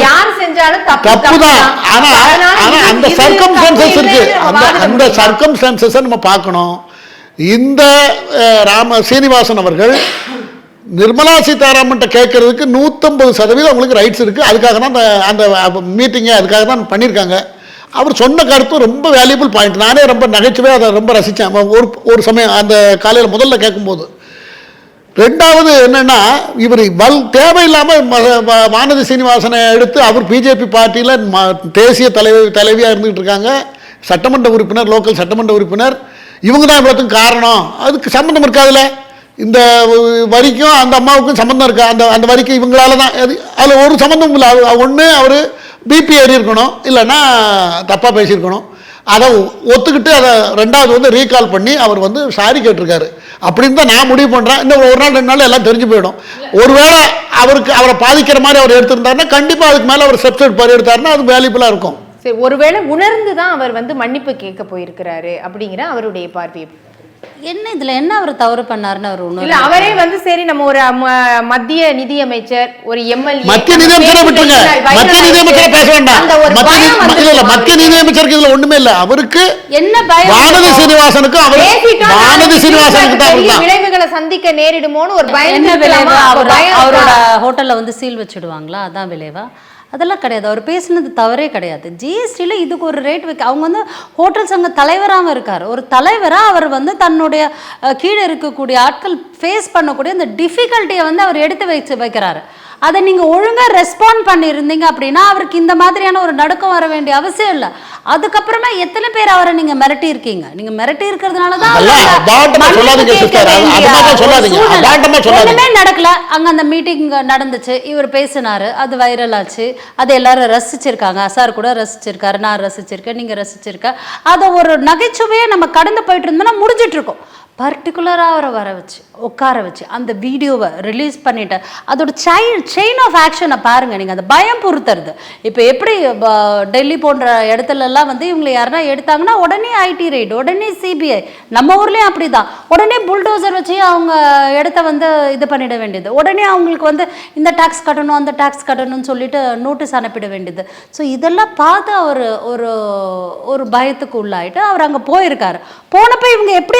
தப்பு தான். ஆனா அதனால ஆனா இது- அந்த சர்க்கம்ஸ்டான்சஸ் தப்பு இருக்கு. இல்லைன்னு நம்ம அந்த அந்த முடியுமா? சர்க்கம்ஸ்டான்சஸை நம்ம பார்க்கணும். இந்த ராம சீனிவாசன் அவர்கள் நிர்மலா சீதாராமன்ட்ட கேட்கறதுக்கு நூற்றம்பது சதவீதம் அவங்களுக்கு ரைட்ஸ் இருக்குது அதுக்காக தான் அந்த அந்த மீட்டிங்கை அதுக்காக தான் பண்ணியிருக்காங்க. அவர் சொன்ன கருத்து ரொம்ப வேல்யூபிள் பாயிண்ட் நானே ரொம்ப நகைச்சுவையாக அதை ரொம்ப ரசித்தேன் ஒரு ஒரு சமயம் அந்த காலையில் முதல்ல கேட்கும்போது ரெண்டாவது என்னென்னா இவர் வல் தேவையில்லாமல் வானதி சீனிவாசனை எடுத்து அவர் பிஜேபி பார்ட்டியில் தேசிய தலைவி தலைவியாக இருந்துகிட்டு இருக்காங்க. சட்டமன்ற உறுப்பினர் லோக்கல் சட்டமன்ற உறுப்பினர். இவங்க தான் இவ்வளோத்துக்கும் காரணம். அதுக்கு சம்மந்தம் இருக்காதுல்ல. இந்த வரிக்கும் அந்த அம்மாவுக்கும் சம்மந்தம் இருக்கா? அந்த அந்த வரிக்கு இவங்களால தான் அது அதில் ஒரு சம்மந்தம் இல்லை. ஒன்று அவர் பிபி ஏறி இருக்கணும் இல்லைன்னா தப்பாக பேசியிருக்கணும். அதை ஒத்துக்கிட்டு அதை ரெண்டாவது வந்து ரீகால் பண்ணி அவர் வந்து சாரி கேட்டிருக்காரு. அப்படின்னு தான் நான் முடிவு பண்ணுறேன் இன்னும் ஒரு நாள் ரெண்டு நாள் எல்லாம் தெரிஞ்சு போயிடும். ஒருவேளை அவருக்கு அவரை பாதிக்கிற மாதிரி அவர் எடுத்திருந்தாருன்னா கண்டிப்பாக அதுக்கு மேலே அவர் ஸ்டெப்ஸ் எடுப்பார் எடுத்தாருன்னா அது வேல்யூபுளாக இருக்கும். சரி ஒருவேளை உணர்ந்து தான் அவர் வந்து மன்னிப்பு கேட்க போயிருக்கிறாரு அப்படிங்கிற அவருடைய பார்வை என்ன இதுல என்ன அவர் தவறு பண்ணாருன்னு அவர் இல்ல அவரே வந்து சரி நம்ம ஒரு மத்திய நிதி அமைச்சர் ஒரு எம்எல்ஏ மத்திய நிதி அமைச்சரை விட்டுருங்க. மத்திய நிதி அமைச்சரை பேச வேண்டாம். அந்த ஒரு மத்திய இல்ல, மத்திய நிதி அமைச்சருக்கு இதுல ஒண்ணுமே இல்ல. அவருக்கு என்ன பயம் வானதி சீனிவாசனுக்கு அவர் நாளைக்கு சீனிவாசனுக்கு தான் விளைவுகளை சந்திக்க நேரிடுமோன்னு ஒரு பயம் என்ன விளைவு? அவரோட? ஹோட்டல்ல வந்து சீல் வச்சுடுவாங்களா? அதான் விளைவா? அதெல்லாம் கிடையாது. அவர் பேசுனது தவறே கிடையாது. ஜிஎஸ்டியில் இதுக்கு ஒரு ரேட் வைக்க அவங்க வந்து ஹோட்டல் சங்க தலைவராகவும் இருக்கார். ஒரு தலைவராக அவர் வந்து தன்னுடைய கீழே இருக்கக்கூடிய ஆட்கள் ஃபேஸ் பண்ணக்கூடிய அந்த டிஃபிகல்ட்டியை வந்து அவர் எடுத்து வச்சு வைக்கிறாரு. அதை நீங்கள் ஒழுங்காக ரெஸ்பாண்ட் பண்ணியிருந்தீங்க அப்படின்னா அவருக்கு இந்த மாதிரியான ஒரு நடுக்கம் வர வேண்டிய அவசியம் இல்லை. அதுக்கப்புறமா எத்தனை பேர் அவரை நீங்கள் மிரட்டி இருக்கீங்க நீங்கள் மிரட்டி இருக்கிறதுனால தான் நடக்கல. அங்க அந்த மீட்டிங் நடந்துச்சு. இவர் பேசினாரு. அது வைரல் ஆச்சு. அது எல்லாரும் ரசிச்சிருக்காங்க. சார் கூட ரசிச்சிருக்காரு. நான் ரசிச்சிருக்கேன். நீங்க ரசிச்சிருக்க. அதை ஒரு நகைச்சுவையே நம்ம கடந்து போயிட்டு இருந்தோம்னா முடிஞ்சிட்டு இருக்கோம். பர்டிகுலராக அவரை வர வச்சு உட்கார வச்சு அந்த வீடியோவை ரிலீஸ் பண்ணிட்டு அதோட செயின் செயின் ஆஃப் ஆக்ஷனை பாருங்கள் நீங்கள் அந்த பயம் பொறுத்துறது இப்போ எப்படி டெல்லி போன்ற இடத்துலலாம் வந்து இவங்களை யாருன்னா எடுத்தாங்கன்னா உடனே ஐடி ரைடு உடனே சிபிஐ நம்ம ஊர்லேயும் அப்படி தான் உடனே புல்டோசர் வச்சு அவங்க இடத்த வந்து இது பண்ணிட வேண்டியது. உடனே அவங்களுக்கு வந்து இந்த டேக்ஸ் கட்டணும் அந்த டேக்ஸ் கட்டணும்னு சொல்லிட்டு நோட்டீஸ் அனுப்பிட வேண்டியது. ஸோ இதெல்லாம் பார்த்து அவர் ஒரு ஒரு பயத்துக்கு உள்ளாயிட்டு அவர் அங்கே போயிருக்காரு. போனப்போ இவங்க எப்படி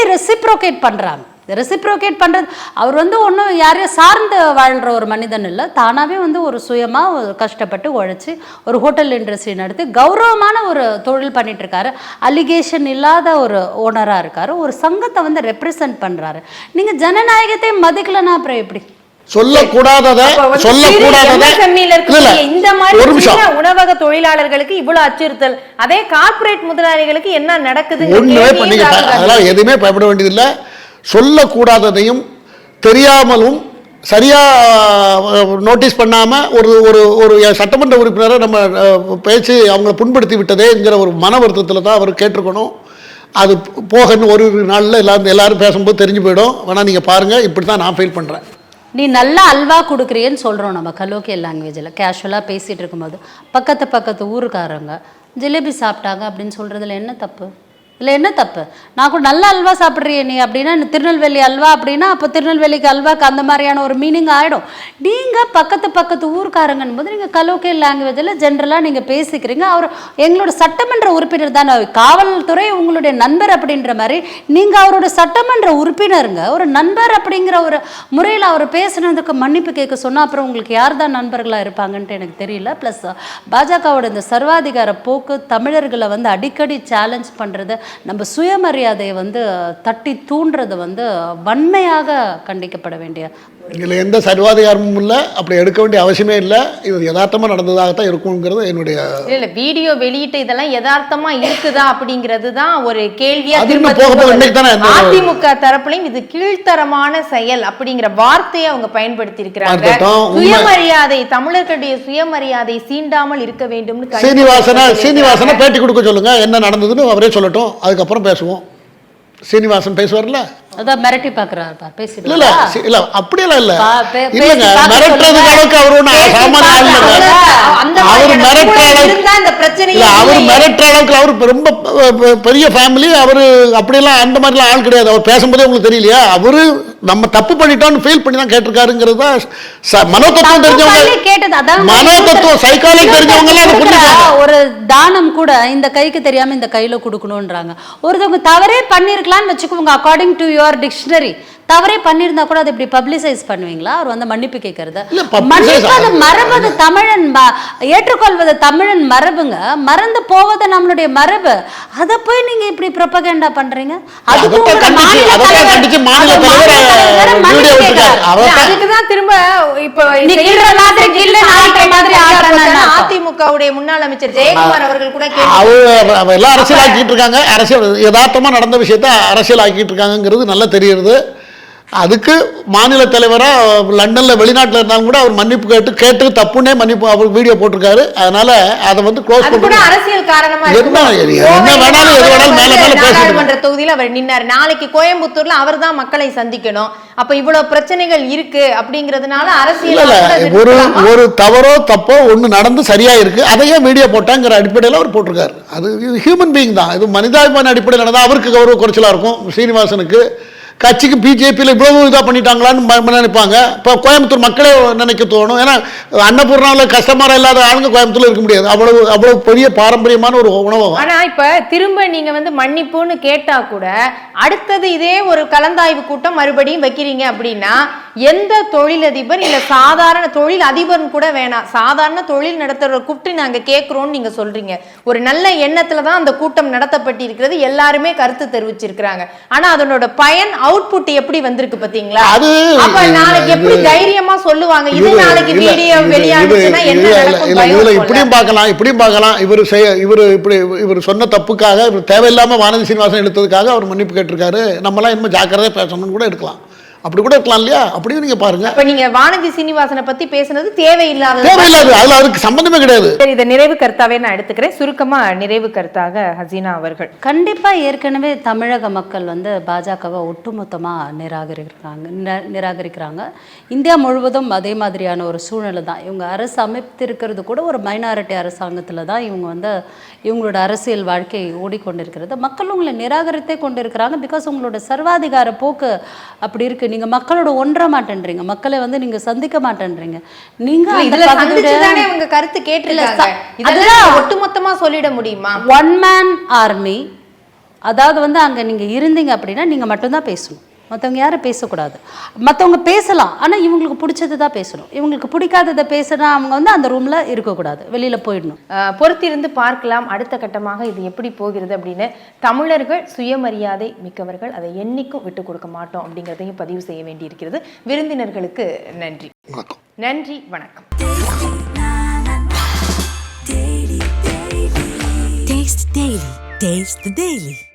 ரெசிப்ரோகேட் பண்ணுறாங்க ரெசிப்ரோகேட் பண்ணுறது அவர் வந்து ஒன்றும் யாரையும் சார்ந்து வாழ்கிற ஒரு மனிதன் இல்லை. தானாகவே வந்து ஒரு சுயமாக கஷ்டப்பட்டு உழைச்சி ஒரு ஹோட்டல் இண்டஸ்ட்ரி நடத்தி கௌரவமான ஒரு தொழில் பண்ணிட்டு இருக்காரு. அலிகேஷன் இல்லாத ஒரு ஓனராக இருக்கார். ஒரு சங்கத்தை வந்து ரெப்ரசன்ட் பண்ணுறாரு நீங்கள் ஜனநாயகத்தை மதிக்கலைன்னா அப்புறம் எப்படி? சொல்லக்கூடாதத சொல்லக்கூடாதத. இந்த மாதிரி உணவக தொழிலாளர்களுக்கு இவ்வளவு அச்சுறுத்தல். அதே கார்ப்பரேட் முதலாளிகளுக்கு என்ன நடக்குது? ஒண்ணுமே பண்ணீங்க அதெல்லாம் எதுவுமே பயப்பட வேண்டியதில்லை. சொல்லக்கூடாததையும் தெரியாமலும் சரியா நோட்டீஸ் பண்ணாம ஒரு ஒரு ஒரு சட்டமன்ற உறுப்பினரை நம்ம பேச்சு அவங்கள புண்படுத்தி விட்டதேங்கிற ஒரு மன வருத்தத்தில் தான் அவர் கேட்டிருக்கணும். அது போக இன்னும் ஒரு நாளில் எல்லாரும் எல்லாரும் பேசும்போது தெரிஞ்சு போயிடும். வேணா நீங்கள் பாருங்கள் இப்படி தான் நான் ஃபீல் பண்ணுறேன் நீ நல்லா அல்வா கொடுக்குறியேன்னு சொல்கிறோம் நம்ம கலோக்கியல் லாங்குவேஜில் கேஷுவலாக பேசிகிட்டு இருக்கும்போது பக்கத்து பக்கத்து ஊருக்காரங்க ஜிலேபி சாப்பிட்டாங்க அப்படின்னு சொல்கிறதுல என்ன தப்பு? இல்லை என்ன தப்பு? நான் கூட நல்ல அல்வா சாப்பிட்றியே நீ அப்படின்னா இந்த திருநெல்வேலி அல்வா அப்படின்னா அப்போ திருநெல்வேலிக்கு அல்வாக்கு அந்த மாதிரியான ஒரு மீனிங் ஆகிடும் நீங்கள் பக்கத்து பக்கத்து ஊருக்காரங்கன்னு போது நீங்கள் கலோக்கியல் லாங்குவேஜில் ஜென்ரலாக நீங்கள் பேசிக்கிறீங்க. அவர் எங்களோட சட்டமன்ற உறுப்பினர் தானே காவல்துறை உங்களுடைய நண்பர் அப்படின்ற மாதிரி நீங்கள் அவரோட சட்டமன்ற உறுப்பினருங்க. ஒரு நண்பர் அப்படிங்கிற ஒரு முறையில் அவர் பேசுனதுக்கு மன்னிப்பு கேட்க சொன்னால் அப்புறம் உங்களுக்கு யார் தான் நண்பர்களாக இருப்பாங்கன்ட்டு எனக்கு தெரியல. ப்ளஸ் பாஜகவோட இந்த சர்வாதிகார போக்கு தமிழர்களை வந்து அடிக்கடி சேலஞ்ச் பண்ணுறது நம்ம சுயமரியாதையை வந்து தட்டி தூண்டுறது வந்து வன்மையாக கண்டிக்கப்பட வேண்டிய இதில் எந்த சர்வாதிகாரமும் இல்லை. அப்படி எடுக்க வேண்டிய அவசியமே இல்லை. இது யதார்த்தமாக நடந்ததாகத்தான் இருக்குங்கிறது என்னுடைய இல்ல வீடியோ வெளியிட்ட இதெல்லாம் யதார்த்தமா இருக்குதா அப்படிங்கிறது தான் ஒரு கேள்வியா அது திரும்ப இன்னும் போக போக திரும்ப இன்னைக்கு தானே வருது. அந்த- அதிமுக தரப்புலையும் இது கீழ்த்தரமான செயல் அப்படிங்கிற வார்த்தையை அவங்க பயன்படுத்தி இருக்கிறாங்க. சுயமரியாதை தமிழர்களுடைய சுயமரியாதை சீண்டாமல் இருக்க வேண்டும்னு கண்டிப்பா சீனிவாசனை. சீனிவாசனை பேட்டி கொடுக்க சொல்லுங்க. என்ன நடந்ததுன்னு அவரே சொல்லட்டும். அதுக்கப்புறம் பேசுவோம். சீனிவாசன் பேசுவார்ல? அதான் மிரட்டி பார்க்குறாரு இல்ல இல்ல அப்படியெல்லாம் இல்ல. இல்லங்க. அளவுக்கு அவர் சாமானிய ஆள் மிரட்டுற அளவுக்கு இல்ல. மிரட்டுற அளவுக்கு ரொம்ப பெரிய ஃபேமிலி அவர் அப்படியெல்லாம் அந்த மாதிரிலாம் ஆள் கிடையாது. அவர் பேசும்போதே உங்களுக்கு தெரியலையா? அவரு நம்ம தப்பு பண்ணிட்டோம்னு ஃபீல் பண்ணி தான் கேட்டிருக்காருங்கிறது தான் மனோதத்துவம் தெரிஞ்சவங்க மனோதத்துவம் சைக்காலஜி தெரிஞ்சவங்க எல்லாம் ஒரு தானம் கூட இந்த கைக்கு தெரியாம இந்த கையில கொடுக்கணும்ன்றாங்க. ஒருத்தவங்க தவறே பண்ணிருக்கலாம்னு வச்சுக்கோங்க according to your your dictionary. தவறே பண்ணியிருந்தா கூட அதை இப்படி பப்ளிசைஸ் பண்ணுவீங்களா? அவர் வந்து மன்னிப்பு கேட்கறது மன்னிப்பது. மரபது தமிழன் ஏற்றுக்கொள்வது தமிழன் மரபுங்க. மறந்து போவது நம்மளுடைய மரபு. அதை போய் நீங்க இப்படி ப்ரொபகேண்டா பண்றீங்க? அதுக்குதான் திரும்ப இப்ப அதிமுகவுடைய முன்னாள் அமைச்சர் ஜெயக்குமார் அவர்கள் கூட கேள்வி அவர் அவர் எல்லாம் அரசியல் ஆக்கிட்டு இருக்காங்க. அரசியல் யதார்த்தமா நடந்த விஷயத்த அரசியல் ஆக்கிட்டு இருக்காங்கங்கிறது நல்லா தெரியுது. அதுக்கு மாநில தலைவராக லண்டனில் வெளிநாட்டில் இருந்தாலும் கூட அவர் மன்னிப்பு கேட்டு கேட்டு தப்புன்னே மன்னிப்பு அவர் வீடியோ போட்டிருக்காரு. அதனால அதை வந்து க்ளோஸ் பண்ணி அரசியல் காரணமா என்ன? என்ன கோவையில வேணாலும் எது அவர் வேணாலும் மேல மேல வந்து பேசிட்டு நாடாளுமன்ற தொகுதியில அவர் நின்னார். நாளைக்கு கோயம்புத்தூர்ல அவர் தான் மக்களை சந்திக்கணும். அப்ப இவ்வளவு பிரச்சனைகள் இருக்கு அப்படிங்கறதுனால அரசியல் ஒரு? ஒரு தவறோ தப்போ ஒன்று நடந்து சரியா இருக்கு அதையே வீடியோ போட்டாங்கிற அடிப்படையில் அவர் போட்டிருக்காரு. அது ஹியூமன் பீயிங் தான். இது மனிதாபிமான அடிப்படையில் நடந்தால் அவருக்கு கௌரவ குறைச்சலா இருக்கும். சீனிவாசனுக்கு கட்சிக்கு பிஜேபியில் இவ்வளவு இதாக பண்ணிட்டாங்களான்னு நினைப்பாங்க. இப்போ கோயம்புத்தூர் மக்களே நினைக்க தோணும். ஏன்னா அன்னபூர்ணாவில் கஸ்டமராக இல்லாத ஆளுங்க கோயம்புத்தூர்ல இருக்க முடியாது. அவ்வளவு அவ்வளவு பெரிய பாரம்பரியமான ஒரு உணவகம். ஆனால் இப்போ திரும்ப நீங்க வந்து மன்னிப்புன்னு கேட்டா கூட அடுத்தது இதே ஒரு கலந்தாய்வு கூட்டம் மறுபடியும் வைக்கிறீங்க அப்படின்னா எந்த தொழிலதிபர் இல்ல சாதாரண தொழில் அதிபர்னு கூட வேணாம் சாதாரண தொழில் நடத்துறவரை கூப்பிட்டு நாங்க கேட்கிறோம்னு நீங்க சொல்றீங்க. ஒரு நல்ல எண்ணத்தில் தான் அந்த கூட்டம் நடத்தப்பட்டிருக்கிறது. எல்லாருமே கருத்து தெரிவிச்சிருக்கிறாங்க. ஆனா அதனோட பயன் அவுட்புட் எப்படி வந்திருக்கு பாத்தீங்களா அது அப்ப நாளைக்கு எப்படி தைரியமா சொல்லுவாங்க? இது நாளைக்கு வீடியோ வெளியானுச்சுன்னா என்ன நடக்கும்? இதுல. இப்படியும் பார்க்கலாம் இப்படியும் பார்க்கலாம். இவர் செய்ய இவர் இப்படி இவர் சொன்ன தப்புக்காக இவர் தேவையில்லாம வானதி சீனிவாசன் எடுத்ததுக்காக அவர் மன்னிப்பு கேட்டிருக்காரு. நம்மலாம் இன்னும் ஜாக்கிரதையா பேசணும்னு கூட எடுக்கலாம் அப்படி கூட இருக்கலாம் இல்லையா? அப்படியும் நீங்க பாருங்க. அப்ப நீங்க வானதி சீனிவாசனை பத்தி பேசுனது தேவையில்லாதது. தேவையில்லாது. அதுல அதுக்கு சம்பந்தமே கிடையாது. சரி இதை நிறைவு கருத்தாவே நான் எடுத்துக்கிறேன். சுருக்கமா நிறைவு கருத்தாக ஹசீனா அவர்கள். கண்டிப்பா ஏற்கனவே தமிழக மக்கள் வந்து பாஜகவை ஒட்டுமொத்தமா நிராகரிக்கிறாங்க நிரா- நிராகரிக்கிறாங்க. இந்தியா முழுவதும் அதே மாதிரியான ஒரு சூழ்நிலை தான் இவங்க அரசு அமைத்திருக்கிறது கூட ஒரு மைனாரிட்டி அரசாங்கத்தில் தான் இவங்க வந்து இவங்களோட அரசியல் வாழ்க்கை ஓடிக்கொண்டிருக்கிறது. மக்கள் உங்களை நிராகரித்தே கொண்டிருக்கிறாங்க. பிகாஸ் உங்களோட சர்வாதிகார போக்கு அப்படி இருக்கு. நீங்க மக்களோட ஒன்ற மாட்டேன்றீங்க. மக்களை வந்து நீங்க சந்திக்க மாட்டேன்றீங்க. நீங்க அவங்க கருத்து இதெல்லாம் அதுதான். ஒட்டுமொத்தமா சொல்லிட முடியுமா? ஒன் மேன் ஆர்மி அதாவது வந்து அங்கே நீங்கள் இருந்தீங்க அப்படின்னா நீங்கள் மட்டும்தான் பேசணும். மற்றவங்க யாரும் பேசக்கூடாது. மற்றவங்க பேசலாம் ஆனால் இவங்களுக்கு பிடிச்சது தான் பேசணும். இவங்களுக்கு பிடிக்காததை பேசினா அவங்க வந்து அந்த ரூமில் இருக்கக்கூடாது. வெளியில் போயிடணும். பொறுத்திருந்து பார்க்கலாம். அடுத்த கட்டமாக இது எப்படி போகிறது அப்படின்னு தமிழர்கள் சுயமரியாதை மிக்கவர்கள் அதை என்னைக்கும் விட்டு கொடுக்க மாட்டோம் அப்படிங்கிறதையும் பதிவு செய்ய வேண்டியிருக்கிறது. விருந்தினர்களுக்கு நன்றி. வணக்கம். நன்றி வணக்கம். Taste the Daily.